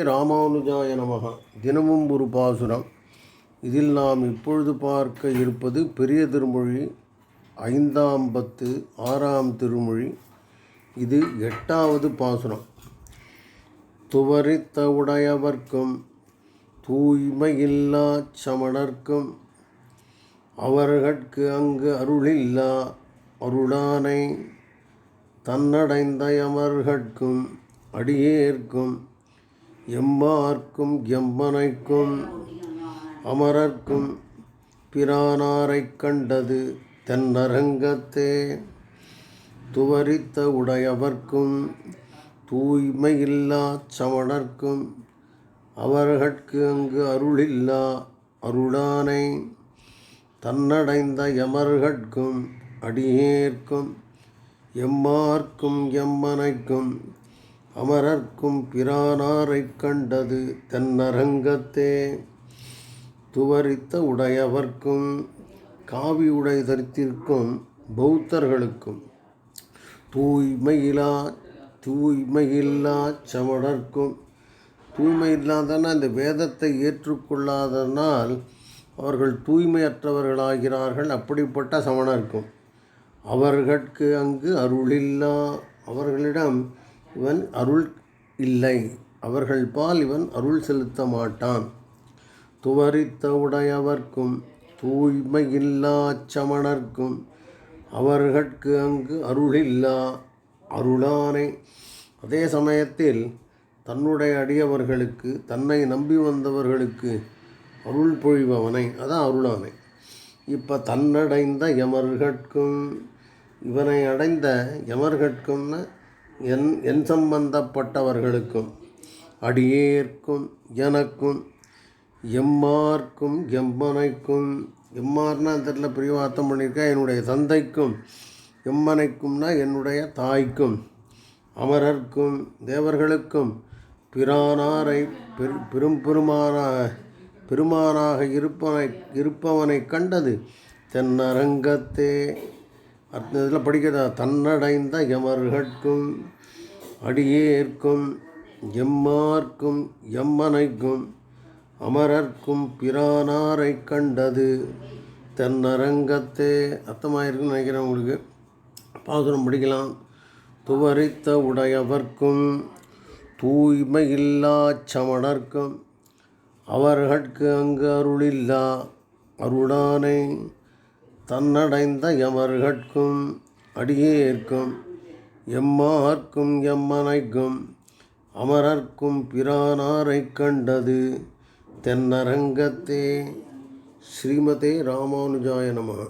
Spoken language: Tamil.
ராமானுஜாய நமகா. தினமும் ஒரு பாசுரம். இதில் நாம் இப்பொழுது பார்க்க இருப்பது பெரிய திருமொழி ஐந்தாம் பத்து ஆறாம் திருமொழி. இது எட்டாவது பாசுரம். துவரித்த உடையவர்க்கும் தூய்மையில்லா சமணர்க்கும் அவர்கட்கு அங்கு அருளில்லா அருளானை தன்னடைந்தயமர்கட்கும் அடியேற்கும் எம்மார்க்கும் எம்மனைக்கும் அமரர்க்கும் பிரானாரைக் கண்டது தென்னரங்கத்தே. துவரித்த உடையவர்க்கும் தூய்மையில்லா சமணர்க்கும் அவர்கட்கு அங்கு அருளில்லா அருளானை. தன்னடைந்த யமர்கட்கும் அடியேற்கும் எம்மார்க்கும் எம்மனைக்கும் அமரர்க்கும் பிரானாரைக் கண்டது தென்னரங்கத்தே. துவரித்த உடையவர்க்கும் காவி உடை தரித்திருக்கும் பௌத்தர்களுக்கும் தூய்மையிலா தூய்மையில்லா சமணர்க்கும் தூய்மை இல்லாதனா இந்த வேதத்தை ஏற்றுக்கொள்ளாதனால் அவர்கள் தூய்மையற்றவர்களாகிறார்கள் அப்படிப்பட்ட சமணர்க்கும். அவர்கட்கு அங்கு அருளில்லா. அவர்களிடம் இவன் அருள் இல்லை. அவர்கள் பால் இவன் அருள் செலுத்த மாட்டான். துவரித்த உடையவர்க்கும் தூய்மையில்லா சமணர்க்கும் அவர்கட்கு அங்கு அருளில்லா அருளானை. அதே சமயத்தில் தன்னுடைய அடியவர்களுக்கு தன்னை நம்பி வந்தவர்களுக்கு அருள் பொழிபவனை அதான் அருளானை. இப்போ தன்னடைந்த யமர்கட்கும் இவனை அடைந்த யமர்கட்கும்னு என் என் சம்பந்தப்பட்டவர்களுக்கும் அடியேற்கும் எனக்கும் எம்மார்க்கும் எம்மனைக்கும் எம்மார்னா தெரியல பெரிய அர்த்தம் பண்ணியிருக்கேன் என்னுடைய தந்தைக்கும் எம்மனைக்கும்னா என்னுடைய தாய்க்கும் அமரர்க்கும் தேவர்களுக்கும் பிரானாரை பெரு பெரும் பெருமான பெருமானாக இருப்பனை இருப்பவனை கண்டது தென்னரங்கத்தே. அடுத்த இதில் படிக்கிறதா? தன்னடைந்த எமர்கட்கும் அடியேற்கும் எம்மார்க்கும் எம்மனைக்கும் அமரர்க்கும் பிரானாரை கண்டது. தென்னரங்கத்தே அர்த்தமாயிருக்குன்னு நினைக்கிறேன் உங்களுக்கு. பாசுரம் படிக்கலாம். துவரித்த உடையவர்க்கும் தூய்மையில்லா சமணர்க்கும் அவர்கட்கு அங்கு அருளில்லா அருளானை தன்னடைந்த யமர்கட்கும் அடியேற்கும் எம்மார்க்கும் எம்மனைக்கும் அமரர்க்கும் பிரானாரைக் கண்டது தென்னரங்கத்தே. ஸ்ரீமதே ராமானுஜாய நமக